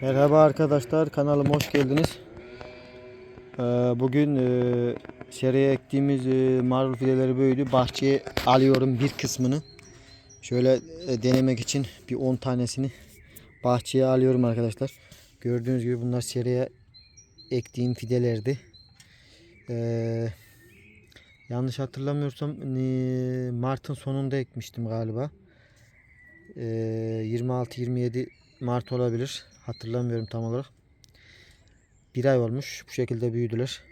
Merhaba arkadaşlar kanalıma hoş geldiniz. Ee, Bugün e, seriye ektiğimiz e, marul fideleri büyüdü. Bahçeye alıyorum bir kısmını. Şöyle e, denemek için bir 10 tanesini bahçeye alıyorum arkadaşlar. Gördüğünüz gibi bunlar seriye ektiğim fidelerdi. Ee, yanlış hatırlamıyorsam Mart'ın sonunda ekmiştim galiba. Ee, 26-27 Mart olabilir. Hatırlamıyorum tam olarak. Bir ay olmuş. Bu şekilde büyüdüler.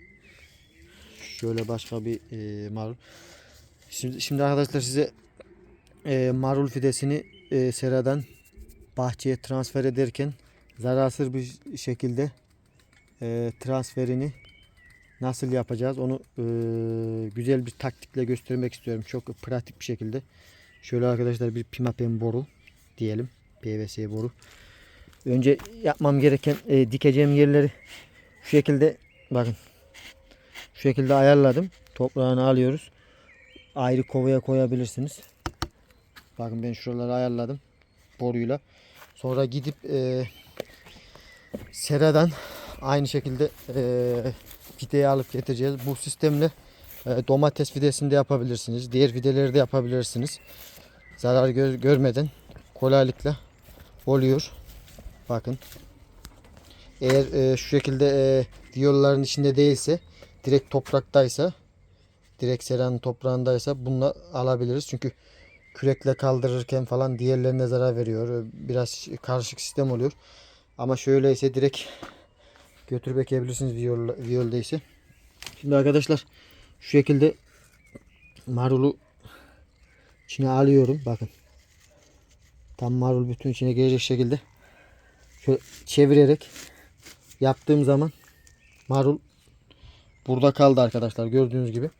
Şöyle başka bir e, marul. Şimdi, şimdi arkadaşlar size e, marul fidesini e, seradan bahçeye transfer ederken zararsız bir şekilde e, transferini nasıl yapacağız onu e, güzel bir taktikle göstermek istiyorum. Çok pratik bir şekilde. Şöyle arkadaşlar bir pimapen boru diyelim. PVC boru. Önce yapmam gereken e, dikeceğim yerleri şu şekilde bakın. Şu şekilde ayarladım. Toprağını alıyoruz. Ayrı kovaya koyabilirsiniz. Bakın ben şuraları ayarladım boruyla. Sonra gidip e, seradan aynı şekilde e, fideyi alıp getireceğiz. Bu sistemle e, domates fidesini de yapabilirsiniz. Diğer fideleri de yapabilirsiniz. Zarar gör- görmeden kolaylıkla oluyor. Bakın. Eğer e, şu şekilde e, viyolların içinde değilse direkt topraktaysa direkt seranın toprağındaysa bunu alabiliriz. Çünkü kürekle kaldırırken falan diğerlerine zarar veriyor. Biraz karışık sistem oluyor. Ama şöyleyse direkt götürüp ekebilirsiniz viyol, viyoldaysa. Şimdi arkadaşlar şu şekilde marulu içine alıyorum. Bakın. Tam marul bütün içine gelecek şekilde şöyle çevirerek yaptığım zaman marul burada kaldı arkadaşlar. Gördüğünüz gibi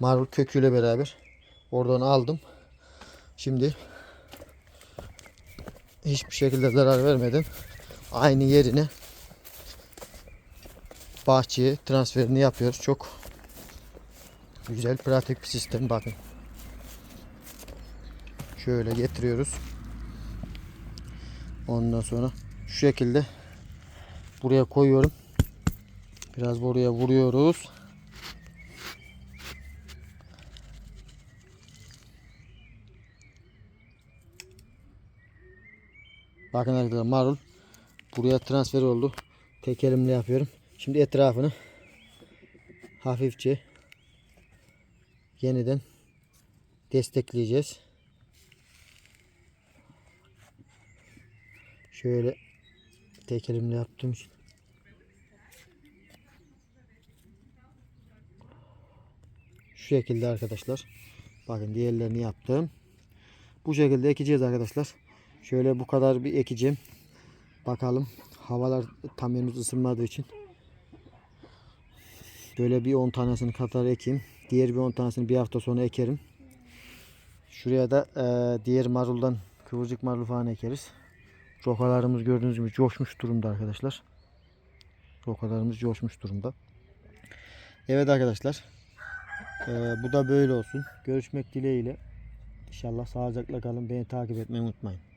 marul köküyle beraber oradan aldım. Şimdi hiçbir şekilde zarar vermeden aynı yerine bahçeye transferini yapıyoruz. Çok güzel pratik bir sistem bakın. Şöyle getiriyoruz. Ondan sonra şu şekilde buraya koyuyorum. Biraz buraya vuruyoruz. Bakın arkadaşlar marul buraya transfer oldu. Tek elimle yapıyorum. Şimdi etrafını hafifçe yeniden destekleyeceğiz. Şöyle tek elimle yaptığım için. Şu şekilde arkadaşlar. Bakın diğerlerini yaptım. Bu şekilde ekeceğiz arkadaşlar. Şöyle bu kadar bir ekeceğim. Bakalım. Havalar tam henüz ısınmadığı için. Böyle bir 10 tanesini kadar ekeyim. Diğer bir 10 tanesini bir hafta sonra ekerim. Şuraya da e, diğer maruldan kıvırcık marul falan ekeriz. Rokalarımız gördüğünüz gibi coşmuş durumda arkadaşlar. Rokalarımız coşmuş durumda. Evet arkadaşlar. Ee, bu da böyle olsun. Görüşmek dileğiyle. İnşallah sağlıcakla kalın. Beni takip etmeyi unutmayın.